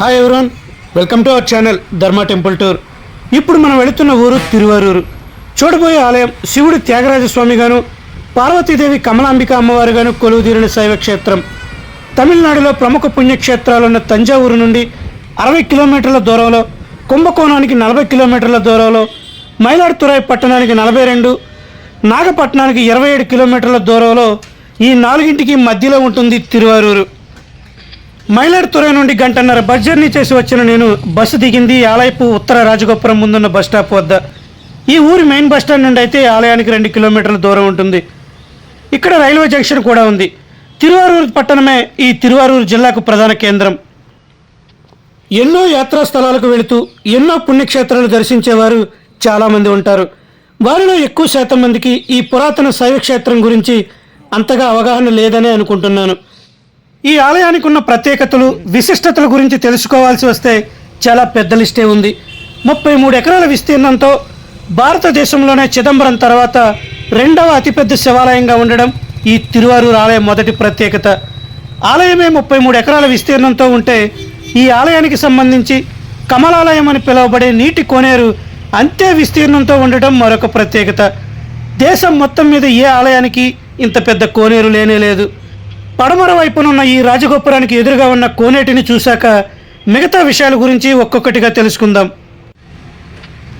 Hi everyone welcome to our channel Dharma temple tour ఇప్పుడు మనం వెళుతున్న ఊరు తిరువారూరు. చూడబోయే ఆలయం శివుడు త్యాగరాజస్వామిగాను పార్వతీదేవి కమలాంబిక అమ్మవారుగాను కొలువుదీరిన శైవ క్షేత్రం. తమిళనాడులో ప్రముఖ పుణ్యక్షేత్రాలున్న తంజావూరు నుండి అరవై కిలోమీటర్ల దూరంలో కుంభకోణానికి నలభై కిలోమీటర్ల దూరంలో మైలాడుతురాయి పట్టణానికి నలభై రెండు నాగపట్నానికి ఇరవై ఏడు కిలోమీటర్ల దూరంలో ఈ నాలుగింటికి మధ్యలో ఉంటుంది తిరువారూరు. మైలాడుతురై నుండి గంటన్నర బస్ జర్నీ చేసి వచ్చిన నేను బస్సు దిగింది ఆలయపు ఉత్తర రాజగోపురం ముందున్న బస్ స్టాప్ వద్ద. ఈ ఊరి మెయిన్ బస్ స్టాండ్ నుండి అయితే ఆలయానికి రెండు కిలోమీటర్ల దూరం ఉంటుంది. ఇక్కడ రైల్వే జంక్షన్ కూడా ఉంది. తిరువారూరు పట్టణమే ఈ తిరువారూరు జిల్లాకు ప్రధాన కేంద్రం. ఎన్నో యాత్రా స్థలాలకు వెళుతూ ఎన్నో పుణ్యక్షేత్రాలు దర్శించేవారు చాలామంది ఉంటారు. వారిలో ఎక్కువ శాతం మందికి ఈ పురాతన శైవక్షేత్రం గురించి అంతగా అవగాహన లేదనే అనుకుంటున్నాను. ఈ ఆలయానికి ఉన్న ప్రత్యేకతలు విశిష్టతల గురించి తెలుసుకోవాల్సి వస్తే చాలా పెద్ద లిస్టే ఉంది. ముప్పై మూడు ఎకరాల విస్తీర్ణంతో భారతదేశంలోనే చిదంబరం తర్వాత రెండవ అతిపెద్ద శివాలయంగా ఉండడం ఈ తిరువారూరు ఆలయం మొదటి ప్రత్యేకత. ఆలయమే ముప్పై మూడు ఎకరాల విస్తీర్ణంతో ఉంటే ఈ ఆలయానికి సంబంధించి కమలాలయం అని పిలువబడే నీటి కోనేరు అంతే విస్తీర్ణంతో ఉండటం మరొక ప్రత్యేకత. దేశం మొత్తం మీద ఏ ఆలయానికి ఇంత పెద్ద కోనేరు లేనే లేదు. పడమర వైపునున్న ఈ రాజగోపురానికి ఎదురుగా ఉన్న కోనేటిని చూశాక మిగతా విషయాల గురించి ఒక్కొక్కటిగా తెలుసుకుందాం.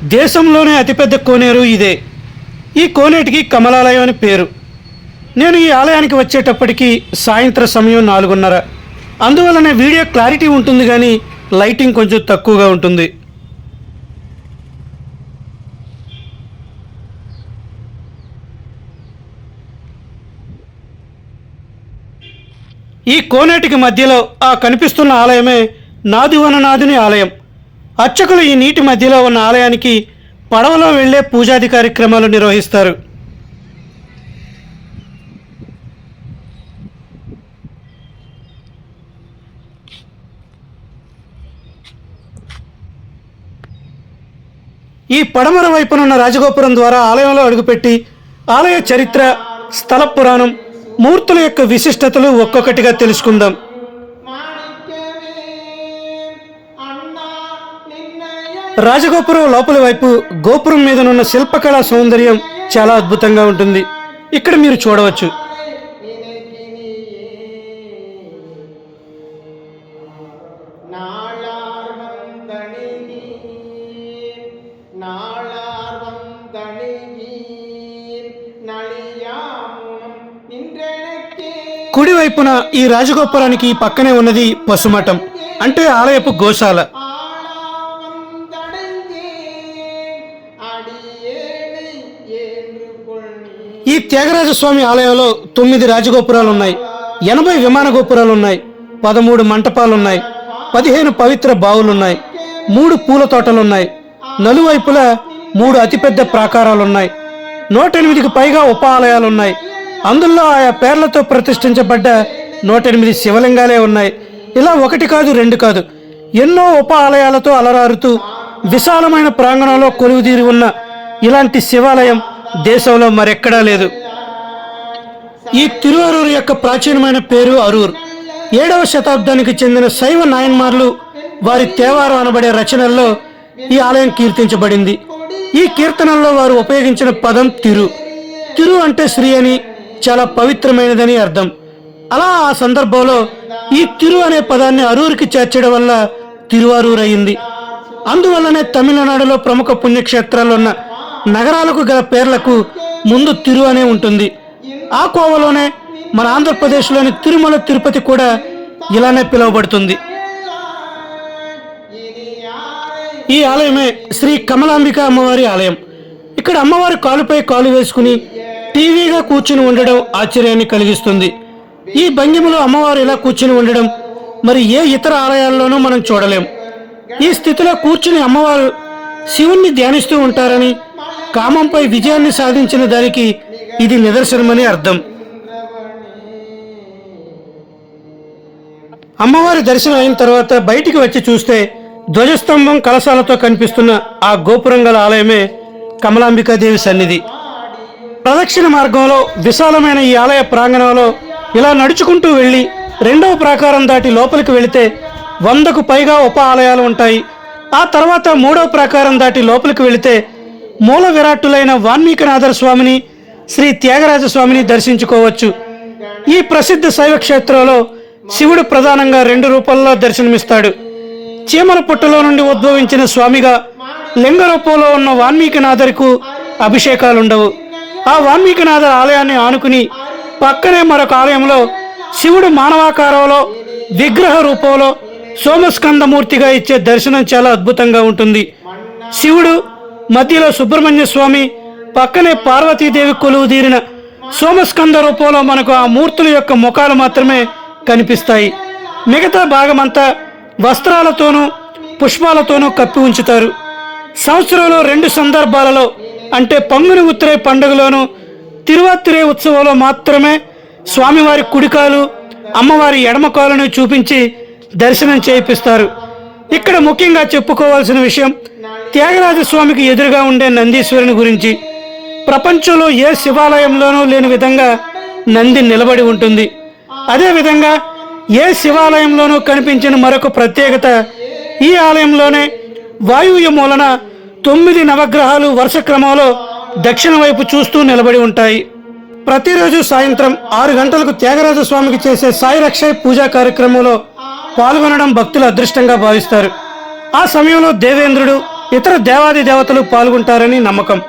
దేశంలోనే అతిపెద్ద కోనేరు ఇదే. ఈ కోనేటికి కమలాలయం అని పేరు. నేను ఈ ఆలయానికి వచ్చేటప్పటికి సాయంత్ర సమయం నాలుగున్నర. అందువలన వీడియో క్లారిటీ ఉంటుంది కానీ లైటింగ్ కొంచెం తక్కువగా ఉంటుంది. ఈ కోనేటికి మధ్యలో ఆ కనిపిస్తున్న ఆలయమే నాదివననాథుని ఆలయం. అర్చకులు ఈ నీటి మధ్యలో ఉన్న ఆలయానికి పడవలో వెళ్ళే పూజాది కార్యక్రమాలు నిర్వహిస్తారు. ఈ పడమర వైపునున్న రాజగోపురం ద్వారా ఆలయంలో అడుగుపెట్టి ఆలయ చరిత్ర స్థల పురాణం మూర్తుల యొక్క విశిష్టతలు ఒక్కొక్కటిగా తెలుసుకుందాం. రాజగోపురం లోపలి వైపు గోపురం మీదనున్న శిల్పకళా సౌందర్యం చాలా అద్భుతంగా ఉంటుంది. ఇక్కడ మీరు చూడవచ్చు. కుడివైపున ఈ రాజగోపురానికి పక్కనే ఉన్నది పశుమఠం అంటే ఆలయపు గోశాల. ఈ త్యాగరాజస్వామి ఆలయంలో తొమ్మిది రాజగోపురాలు ఉన్నాయి ఎనభై విమాన గోపురాలు ఉన్నాయి పదమూడు మంటపాలున్నాయి పదిహేను పవిత్ర బావులున్నాయి మూడు పూల తోటలున్నాయి నలువైపులా మూడు అతిపెద్ద ప్రాకారాలున్నాయి నూట ఎనిమిదికి పైగా ఉప ఆలయాలున్నాయి అందులో ఆయా పేర్లతో ప్రతిష్ఠించబడ్డ నూట ఎనిమిది శివలింగాలే ఉన్నాయి. ఇలా ఒకటి కాదు రెండు కాదు. ఎన్నో ఉప ఆలయాలతో అలరారుతూ విశాలమైన ప్రాంగణంలో కొలువుదీరి ఉన్న ఇలాంటి శివాలయం దేశంలో మరెక్కడా లేదు. ఈ తిరువరూరు యొక్క ప్రాచీనమైన పేరు అరూర్. ఏడవ శతాబ్దానికి చెందిన శైవ నాయన్మార్లు వారి తేవారం అనబడే రచనల్లో ఈ ఆలయం కీర్తించబడింది. ఈ కీర్తనల్లో వారు ఉపయోగించిన పదం తిరు. తిరు అంటే శ్రీ అని చాలా పవిత్రమైనదని అర్థం. అలా ఆ సందర్భంలో ఈ తిరు అనే పదాన్ని అరూరికి చేర్చడం వల్ల తిరువారూరు అయింది అందువల్లనే తమిళనాడులో ప్రముఖ పుణ్యక్షేత్రాల్లో ఉన్న నగరాలకు గల పేర్లకు ముందు తిరు అనే ఉంటుంది. ఆ కోవలోనే మన ఆంధ్రప్రదేశ్లోని తిరుమల తిరుపతి కూడా ఇలానే పిలువబడుతుంది. ఈ ఆలయమే శ్రీ కమలాంబిక అమ్మవారి ఆలయం. ఇక్కడ అమ్మవారి కాలుపై కాలు వేసుకుని టీవీగా కూర్చుని ఉండడం ఆశ్చర్యాన్ని కలిగిస్తుంది. ఈ భంగిమలో అమ్మవారు ఇలా కూర్చుని ఉండడం మరి ఏ ఇతర ఆలయాల్లోనూ మనం చూడలేం. ఈ స్థితిలో కూర్చుని అమ్మవారు శివుణ్ణి ధ్యానిస్తూ ఉంటారని కామంపై విజయాన్ని సాధించిన దానికి ఇది నిదర్శనమని అర్థం. అమ్మవారి దర్శనం అయిన తర్వాత బయటికి వచ్చి చూస్తే ధ్వజస్తంభం కలశాలతో కనిపిస్తున్న ఆ గోపురం గల ఆలయమే కమలాంబికాదేవి సన్నిధి. ప్రదక్షిణ మార్గంలో విశాలమైన ఈ ఆలయ ప్రాంగణంలో ఇలా నడుచుకుంటూ వెళ్ళి రెండవ ప్రాకారం దాటి లోపలికి వెళితే వందకు పైగా ఉప ఆలయాలు ఉంటాయి. ఆ తర్వాత మూడవ ప్రాకారం దాటి లోపలికి వెళితే మూల విరాట్టులైన వాల్మీకినాథర స్వామిని శ్రీ త్యాగరాజ స్వామిని దర్శించుకోవచ్చు. ఈ ప్రసిద్ధ శైవ క్షేత్రంలో శివుడు ప్రధానంగా రెండు రూపాల్లో దర్శనమిస్తాడు. చీమల పుట్టలో నుండి ఉద్భవించిన స్వామిగా లింగ రూపంలో ఉన్న వాల్మీకినాథర్కు అభిషేకాలుండవు. ఆ వాల్మీకినాథ ఆలయాన్ని ఆనుకుని పక్కనే మరొక ఆలయంలో శివుడు మానవాకారంలో విగ్రహ రూపంలో సోమస్కందమూర్తిగా ఇచ్చే దర్శనం చాలా అద్భుతంగా ఉంటుంది. శివుడు మధ్యలో సుబ్రహ్మణ్య స్వామి పక్కనే పార్వతీదేవి కొలువు తీరిన సోమస్కంద రూపంలో మనకు ఆ మూర్తుల యొక్క ముఖాలు మాత్రమే కనిపిస్తాయి. మిగతా భాగమంతా వస్త్రాలతోనూ పుష్పాలతోనూ కప్పి ఉంచుతారు. సంవత్సరంలో రెండు సందర్భాలలో అంటే పంగుని ఉత్తరే పండుగలోను తిరువాతిరే ఉత్సవంలో మాత్రమే స్వామివారి కుడికాలు అమ్మవారి ఎడమకాలను చూపించి దర్శనం చేయిస్తారు ఇక్కడ ముఖ్యంగా చెప్పుకోవాల్సిన విషయం త్యాగరాజ స్వామికి ఎదురుగా ఉండే నందీశ్వరుని గురించి. ప్రపంచంలో ఏ శివాలయంలోనూ లేని విధంగా నంది నిలబడి ఉంటుంది. అదేవిధంగా ఏ శివాలయంలోనూ కనిపించిన మరొక ప్రత్యేకత ఈ ఆలయంలోనే వాయువ్య మూలన తొమ్మిది నవగ్రహాలు వరుస క్రమంలో దక్షిణ వైపు చూస్తూ నిలబడి ఉంటాయి. ప్రతిరోజు సాయంత్రం ఆరు గంటలకు త్యాగరాజ స్వామికి చేసే సాయి రక్ష పూజా కార్యక్రమంలో పాల్గొనడం భక్తులు అదృష్టంగా భావిస్తారు. ఆ సమయంలో దేవేంద్రుడు ఇతర దేవాది దేవతలు పాల్గొంటారని నమ్మకం.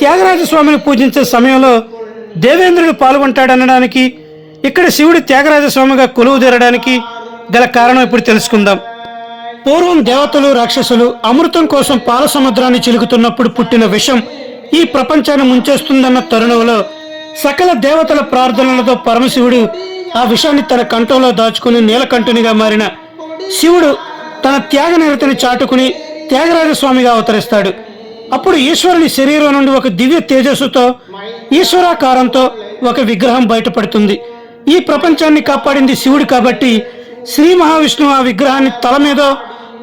త్యాగరాజ స్వామిని పూజించే సమయంలో దేవేంద్రుడు పాల్గొంటాడనడానికి ఇక్కడ శివుడు త్యాగరాజ స్వామిగా కొలువు తీరడానికి గల కారణం ఇప్పుడు తెలుసుకుందాం. పూర్వం దేవతలు రాక్షసులు అమృతం కోసం పాల సముద్రాన్ని చిలుకుతున్నప్పుడు పుట్టిన విషం ఈ ప్రపంచాన్ని ముంచేస్తుందన్న తరుణంలో సకల దేవతల ప్రార్థనలతో పరమశివుడు ఆ విషాన్ని తన కంఠంలో దాచుకుని నీలకంఠునిగా మారిన శివుడు తన త్యాగ నిరతిని చాటుకుని త్యాగరాజ స్వామిగా అవతరిస్తాడు. అప్పుడు ఈశ్వరుని శరీరం నుండి ఒక దివ్య తేజస్సుతో ఈశ్వరాకారంతో ఒక విగ్రహం బయటపడుతుంది. ఈ ప్రపంచాన్ని కాపాడింది శివుడు కాబట్టి శ్రీ మహావిష్ణువు ఆ విగ్రహాన్ని తల మీద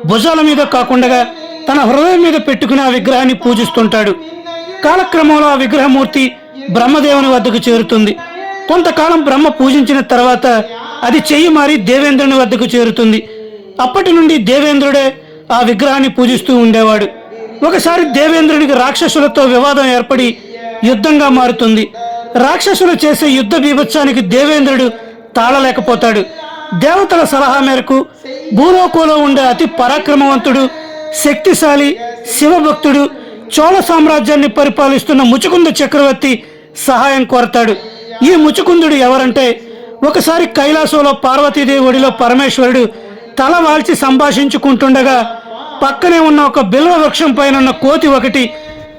భుజాల మీద కాకుండా తన హృదయం మీద పెట్టుకుని ఆ విగ్రహాన్ని పూజిస్తుంటాడు. కాలక్రమంలో ఆ విగ్రహమూర్తి బ్రహ్మదేవుని వద్దకు చేరుతుంది. కొంతకాలం బ్రహ్మ పూజించిన తర్వాత అది చెయ్యి మారి దేవేంద్రుని వద్దకు చేరుతుంది. అప్పటి నుండి దేవేంద్రుడే ఆ విగ్రహాన్ని పూజిస్తూ ఉండేవాడు. ఒకసారి దేవేంద్రునికి రాక్షసులతో వివాదం ఏర్పడి యుద్ధంగా మారుతుంది. రాక్షసులు చేసే యుద్ధ బీభత్సానికి దేవేంద్రుడు తాళలేకపోతాడు. దేవతల సలహా మేరకు భూలోకంలో ఉండే అతి పరాక్రమవంతుడు శక్తిశాలి శివభక్తుడు చోళ సామ్రాజ్యాన్ని పరిపాలిస్తున్న ముచుకుంద చక్రవర్తి సహాయం కోరతాడు. ఈ ముచుకుందుడు ఎవరంటే ఒకసారి కైలాసంలో పార్వతీదేవి ఒడిలో పరమేశ్వరుడు తల వాల్చి సంభాషించుకుంటుండగా పక్కనే ఉన్న ఒక బిల్వ వృక్షం పైన ఉన్న కోతి ఒకటి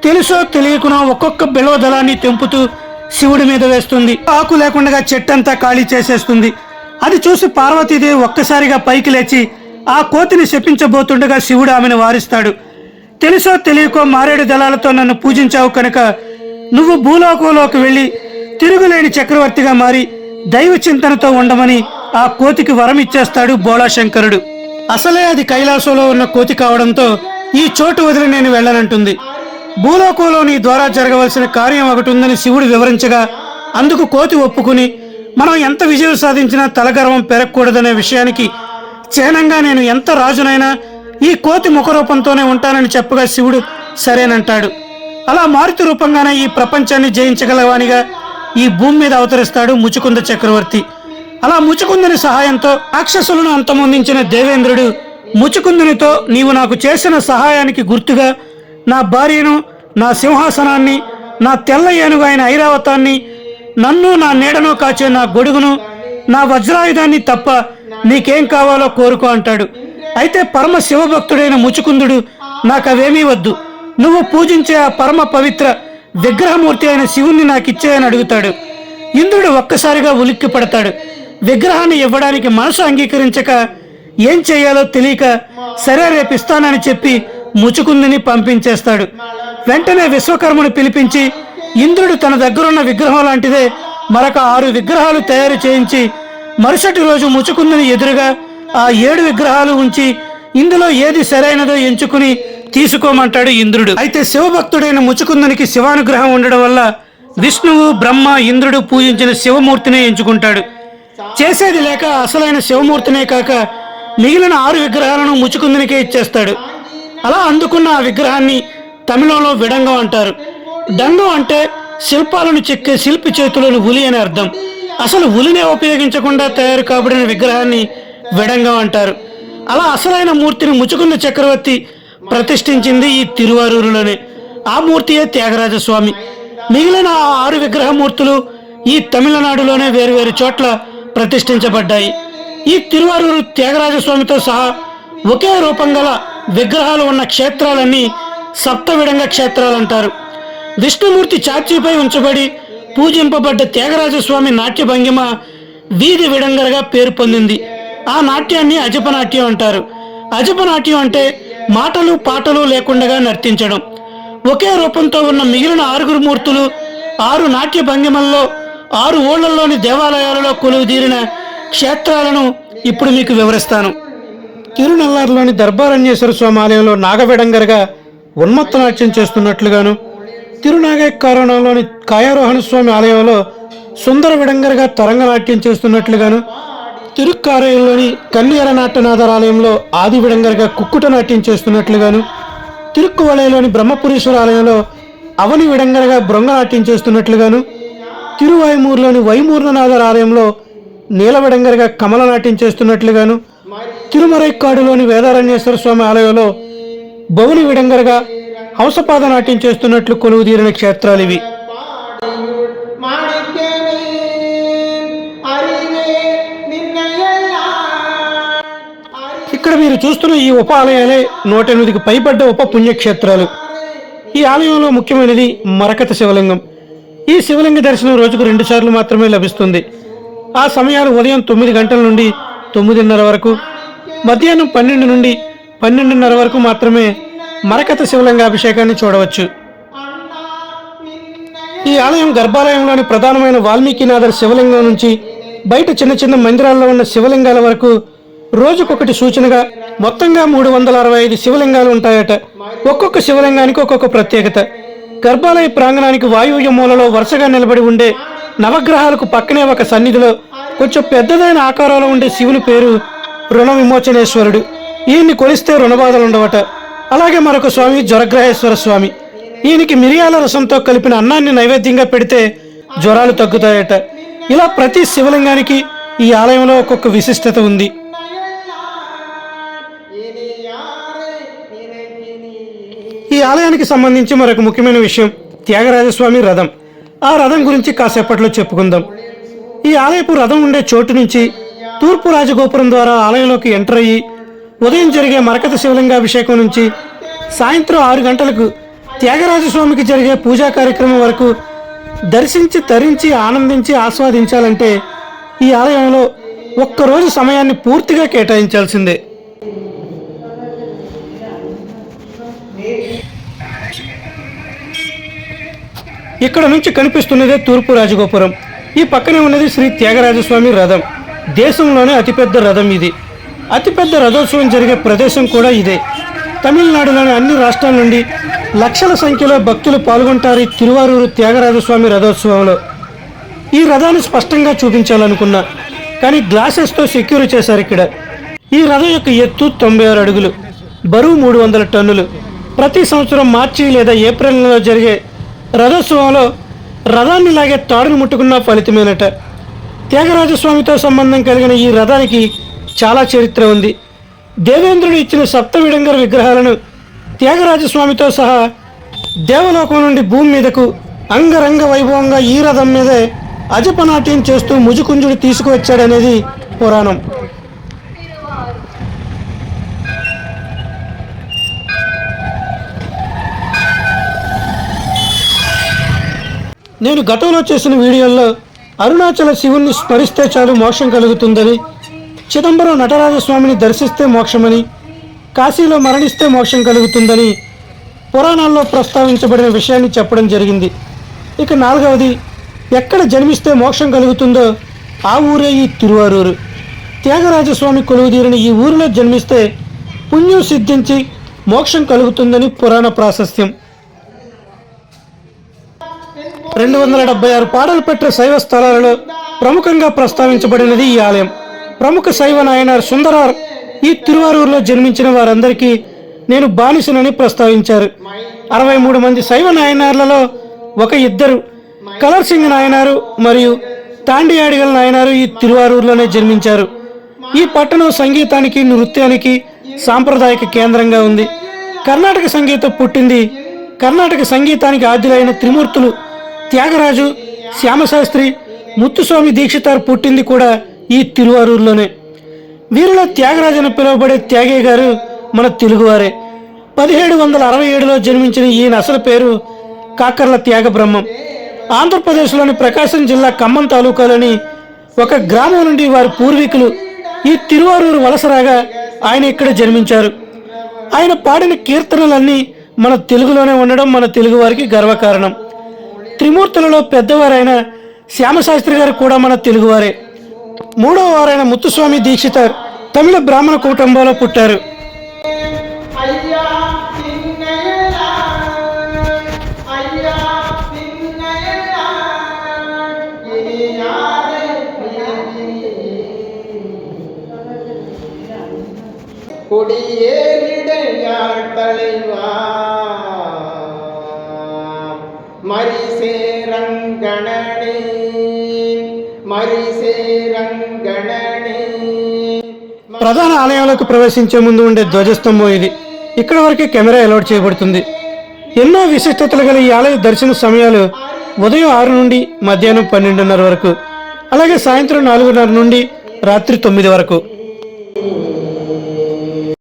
తెలుసో తెలియకునో ఒక్కొక్క బిల్వ దళాన్ని తెంపుతూ శివుడి మీద వేస్తుంది. ఆకు లేకుండా చెట్టంతా ఖాళీ చేసేస్తుంది. అది చూసి పార్వతీదేవి ఒక్కసారిగా పైకి లేచి ఆ కోతిని శపించబోతుండగా శివుడు ఆమెను వారిస్తాడు. తెలుసో తెలియకో మారేడు దళాలతో నన్ను పూజించావు కనుక నువ్వు భూలోకంలోకి వెళ్ళి తిరుగులేని చక్రవర్తిగా మారి దైవ చింతనతో ఉండమని ఆ కోతికి వరం ఇచ్చేస్తాడు బోళాశంకరుడు. అసలే అది కైలాసంలో ఉన్న కోతి కావడంతో ఈ చోటు వదిలి నేను వెళ్ళనంటుంది. భూలోకంలో నీ ద్వారా జరగవలసిన కార్యం ఒకటి ఉందని శివుడు వివరించగా అందుకు కోతి ఒప్పుకుని మనం ఎంత విజయం సాధించినా తలగర్వం పెరగకూడదనే విషయానికి చిహ్నంగా నేను ఎంత రాజునైనా ఈ కోతి ముఖరూపంతోనే ఉంటానని చెప్పగా శివుడు సరేనంటాడు. అలా మారుతి రూపంగానే ఈ ప్రపంచాన్ని జయించగలవానిగా ఈ భూమి మీద అవతరిస్తాడు ముచుకుంద చక్రవర్తి. అలా ముచుకుందని సహాయంతో రాక్షసులను అంతమొందించిన దేవేంద్రుడు ముచుకుందునితో నీవు నాకు చేసిన సహాయానికి గుర్తుగా నా భార్యను నా సింహాసనాన్ని నా తెల్ల ఏనుగు అయిన ఐరావతాన్ని నన్ను నా నీడను కాచే నా గొడుగును నా వజ్రాయుధాన్ని తప్ప నీకేం కావాలో కోరుకో అంటాడు. అయితే పరమ శివభక్తుడైన ముచుకుందుడు నాకు అవేమీ వద్దు. నువ్వు పూజించే ఆ పరమ పవిత్ర విగ్రహమూర్తి అయిన శివుణ్ణి నాకు ఇచ్చేయని అడుగుతాడు. ఇంద్రుడు ఒక్కసారిగా ఉలిక్కి పడతాడు. విగ్రహాన్ని ఇవ్వడానికి మనసు అంగీకరించక ఏం చేయాలో తెలియక సరే రేపిస్తానని చెప్పి ముచుకుందిని పంపించేస్తాడు. వెంటనే విశ్వకర్మను పిలిపించి ఇంద్రుడు తన దగ్గరున్న విగ్రహం లాంటిదే. మరొక ఆరు విగ్రహాలు తయారు చేయించి మరుసటి రోజు ముచుకుందని ఎదురుగా ఆ ఏడు విగ్రహాలు ఉంచి ఇందులో ఏది సరైనదో ఎంచుకుని తీసుకోమంటాడు ఇంద్రుడు. అయితే శివభక్తుడైన ముచుకుందనికి శివానుగ్రహం ఉండడం వల్ల విష్ణువు బ్రహ్మ ఇంద్రుడు పూజించిన శివమూర్తినే ఎంచుకుంటాడు. చేసేది లేక అసలైన శివమూర్తినే కాక మిగిలిన ఆరు విగ్రహాలను ముచుకుందునికే ఇచ్చేస్తాడు. అలా అందుకున్న ఆ విగ్రహాన్ని తమిళంలో విడంగం అంటారు. డంగం అంటే శిల్పాలను చెక్కే శిల్పి చేతులను ఉలి అని అర్థం. అసలు ఉలినే ఉపయోగించకుండా తయారు కాబడిన విగ్రహాన్ని విడంగం అంటారు. అలా అసలైన మూర్తిని ముచుకున్న చక్రవర్తి ప్రతిష్ఠించింది ఈ తిరువారూరులోనే. ఆ మూర్తియే త్యాగరాజస్వామి. మిగిలిన ఆ ఆరు విగ్రహమూర్తులు ఈ తమిళనాడులోనే వేరువేరు చోట్ల ప్రతిష్ఠించబడ్డాయి. ఈ తిరువారూరు త్యాగరాజస్వామితో సహా ఒకే రూపం గల విగ్రహాలు ఉన్న క్షేత్రాలన్నీ సప్తవిడంగ క్షేత్రాలు అంటారు విష్ణుమూర్తి చార్చీపై ఉంచబడి పూజింపబడ్డ త్యాగరాజస్వామి నాట్య భంగిమ వీధి విడంగరగా పేరు పొందింది. ఆ నాట్యాన్ని అజపనాట్యం అంటారు. అజపనాట్యం అంటే మాటలు పాటలు లేకుండా నర్తించడం. ఒకే రూపంతో ఉన్న మిగిలిన ఆరుగురు మూర్తులు ఆరు నాట్య భంగిమల్లో ఆరు ఊళ్ళల్లోని దేవాలయాలలో కొలువుదీరిన క్షేత్రాలను ఇప్పుడు మీకు వివరిస్తాను. తిరునల్లారులోని దర్బారణ్యేశ్వర స్వామి ఆలయంలో నాగవిడంగరగా ఉన్మత్త నాట్యం చేస్తున్నట్లుగాను తిరునాగేకారణంలోని కాయారోహణ స్వామి ఆలయంలో సుందర విడంగరగా తరంగనాట్యం చేస్తున్నట్లుగాను తిరుక్కారయంలోని కన్నీర నాట్యనాథరాలయంలో ఆది విడంగరగా కుక్కుట నాట్యం చేస్తున్నట్లుగాను తిరుక్కువలయలోని బ్రహ్మపురీశ్వర ఆలయంలో అవని విడంగరగా బృంగ నాట్యం చేస్తున్నట్లుగాను తిరువాయుమూరులోని వైమూర్ణనాథర్ ఆలయంలో నీల విడంగరగా కమలనాట్యం చేస్తున్నట్లుగాను తిరుమరైక్కాడులోని వేదారణ్యేశ్వర స్వామి ఆలయంలో బౌలి విడంగరగా హంసపాద నాట్యం చేస్తున్నట్లు కొలువు తీరిన క్షేత్రాలు ఇవి. ఇక్కడ మీరు చూస్తున్న ఈ ఉప ఆలయాలే నూట ఎనిమిదికి పైబడ్డ ఉప పుణ్యక్షేత్రాలు ఈ ఆలయంలో ముఖ్యమైనది మరకత శివలింగం. ఈ శివలింగ దర్శనం రోజుకు రెండు సార్లు మాత్రమే లభిస్తుంది. ఆ సమయాలు ఉదయం తొమ్మిది గంటల నుండి తొమ్మిదిన్నర వరకు మధ్యాహ్నం పన్నెండు నుండి పన్నెండున్నర వరకు మాత్రమే మరకత శివలింగాభిషేకాన్ని చూడవచ్చు. ఈ ఆలయం గర్భాలయంలోని ప్రధానమైన వాల్మీకినాథర్ శివలింగం నుంచి బయట చిన్న చిన్న మందిరాల్లో ఉన్న శివలింగాల వరకు రోజుకొకటి సూచనగా మొత్తంగా మూడు వందల అరవై ఐదు శివలింగాలు ఉంటాయట. ఒక్కొక్క శివలింగానికి ఒక్కొక్క ప్రత్యేకత. గర్భాలయ ప్రాంగణానికి వాయువ్య మూలలో వరుసగా నిలబడి ఉండే నవగ్రహాలకు పక్కనే ఒక సన్నిధిలో కొంచెం పెద్దదైన ఆకారంలో ఉండే శివుని పేరు రుణ విమోచనేశ్వరుడు ఈయన్ని కొలిస్తే రుణబాధలు ఉండవట అలాగే మరొక స్వామి జ్వరగ్రహేశ్వర స్వామి. ఈయనకి మిరియాల రసంతో కలిపిన అన్నాన్ని నైవేద్యంగా పెడితే జ్వరాలు తగ్గుతాయట. ఇలా ప్రతి శివలింగానికి ఈ ఆలయంలో ఒక్కొక్క విశిష్టత ఉంది. ఈ ఆలయానికి సంబంధించి మరొక ముఖ్యమైన విషయం త్యాగరాజస్వామి రథం. ఆ రథం గురించి కాసేపట్లో చెప్పుకుందాం. ఈ ఆలయపు రథం ఉండే చోటు నుంచి తూర్పు రాజగోపురం ద్వారా ఆలయంలోకి ఎంటర్ అయ్యి ఉదయం జరిగే మరకత శివలింగాభిషేకం నుంచి సాయంత్రం ఆరు గంటలకు త్యాగరాజస్వామికి జరిగే పూజా కార్యక్రమం వరకు దర్శించి తరించి ఆనందించి ఆస్వాదించాలంటే ఈ ఆలయంలో ఒక్కరోజు సమయాన్ని పూర్తిగా కేటాయించాల్సిందే. ఇక్కడ నుంచి కనిపిస్తున్నదే తూర్పు రాజగోపురం. ఈ పక్కనే ఉన్నది శ్రీ త్యాగరాజస్వామి రథం. దేశంలోనే అతిపెద్ద రథం ఇది. అతిపెద్ద రథోత్సవం జరిగే ప్రదేశం కూడా ఇదే. తమిళనాడులోని అన్ని రాష్ట్రాల నుండి లక్షల సంఖ్యలో భక్తులు పాల్గొంటారు ఈ తిరువారూరు త్యాగరాజస్వామి రథోత్సవంలో. ఈ రథాన్ని స్పష్టంగా చూపించాలనుకున్నా కానీ గ్లాసెస్తో సెక్యూర్ చేశారు ఇక్కడ. ఈ రథం యొక్క ఎత్తు తొంభై ఆరు అడుగులు బరువు మూడు వందల టన్నులు. ప్రతి సంవత్సరం మార్చి లేదా ఏప్రిల్ నెలలో జరిగే రథోత్సవంలో రథాన్ని లాగే తాడును ముట్టుకున్న ఫలితమేనట. త్యాగరాజస్వామితో సంబంధం కలిగిన ఈ రథానికి చాలా చరిత్ర ఉంది. దేవేంద్రుడు ఇచ్చిన సప్త విడంగర విగ్రహాలను త్యాగరాజస్వామితో సహా దేవలోకం నుండి భూమి మీదకు అంగరంగ వైభవంగా ఈ రథం మీదే అజపనాట్యం చేస్తూ ముజుకుంజుడు తీసుకువచ్చాడనేది పురాణం. నేను గతంలో చేసిన వీడియోల్లో అరుణాచల శివుణ్ణి స్మరిస్తే చాలు మోక్షం కలుగుతుందని చిదంబరం నటరాజస్వామిని దర్శిస్తే మోక్షమని కాశీలో మరణిస్తే మోక్షం కలుగుతుందని పురాణాల్లో ప్రస్తావించబడిన విషయాన్ని చెప్పడం జరిగింది. ఇక నాలుగవది ఎక్కడ జన్మిస్తే మోక్షం కలుగుతుందో ఆ ఊరే ఈ తిరువారూరు. త్యాగరాజస్వామి కొలువుదీరిన ఈ ఊరిలో జన్మిస్తే పుణ్యం సిద్ధించి మోక్షం కలుగుతుందని పురాణ ప్రాశస్త్యం. రెండు వందల డెబ్బై ఆరు పాటలు పెట్టే శైవ స్థలాలలో ప్రముఖంగా ప్రస్తావించబడినది ఈ ఆలయం. ప్రముఖ శైవ నాయనార్ సుందరార్ ఈ తిరువారూరులో జన్మించిన వారందరికీ నేను బానిసనని ప్రస్తావించారు. అరవై మూడు మంది శైవ నాయనార్లలో ఒక ఇద్దరు కలర్ సింగ్ నాయనారు మరియు తాండియాడిగల నాయనారు ఈ తిరువారూరులోనే జన్మించారు. ఈ పట్టణం సంగీతానికి నృత్యానికి సాంప్రదాయక కేంద్రంగా ఉంది. కర్ణాటక సంగీతం పుట్టింది. కర్ణాటక సంగీతానికి ఆద్యులైన త్రిమూర్తులు త్యాగరాజు శ్యామశాస్త్రి ముత్తుస్వామి దీక్షితార్ పుట్టింది కూడా ఈ తిరువారూరులోనే. వీరిలో త్యాగరాజు అని పిలువబడే త్యాగే గారు మన తెలుగువారే. పదిహేడు వందల అరవై ఏడులో జన్మించిన ఈయన అసలు పేరు కాకర్ల త్యాగ బ్రహ్మం ఆంధ్రప్రదేశ్లోని ప్రకాశం జిల్లా ఖమ్మం తాలూకాలోని ఒక గ్రామం నుండి వారి పూర్వీకులు. ఈ తిరువారూరు వలసరాగా ఆయన ఇక్కడ జన్మించారు. ఆయన పాడిన కీర్తనలన్నీ మన తెలుగులోనే ఉండడం మన తెలుగు వారికి గర్వకారణం. త్రిమూర్తులలో పెద్దవారైన శ్యామశాస్త్రి గారు కూడా మన తెలుగువారే. మూడవ వారైన ముత్తుస్వామి దీక్షితార్ తమిళ బ్రాహ్మణ కుటుంబంలో పుట్టారు ஐயா பின்னையலா ஐயா பின்னையலா இனி யாரை கொடியேறிடையாள் தலைவா மரிசேரங்கணனே மரிசேரங்கணனே ప్రధాన ఆలయంలోకి ప్రవేశించే ముందు ఉండే ధ్వజస్తంభం ఇది. ఇక్కడ వరకే కెమెరా అలౌట్ చేయబడుతుంది. ఎన్నో విశిష్టతలు గల ఈ ఆలయ దర్శన సమయాలు ఉదయం ఆరు నుండి మధ్యాహ్నం పన్నెండున్నర వరకు అలాగే సాయంత్రం నాలుగున్నర నుండి రాత్రి తొమ్మిది వరకు.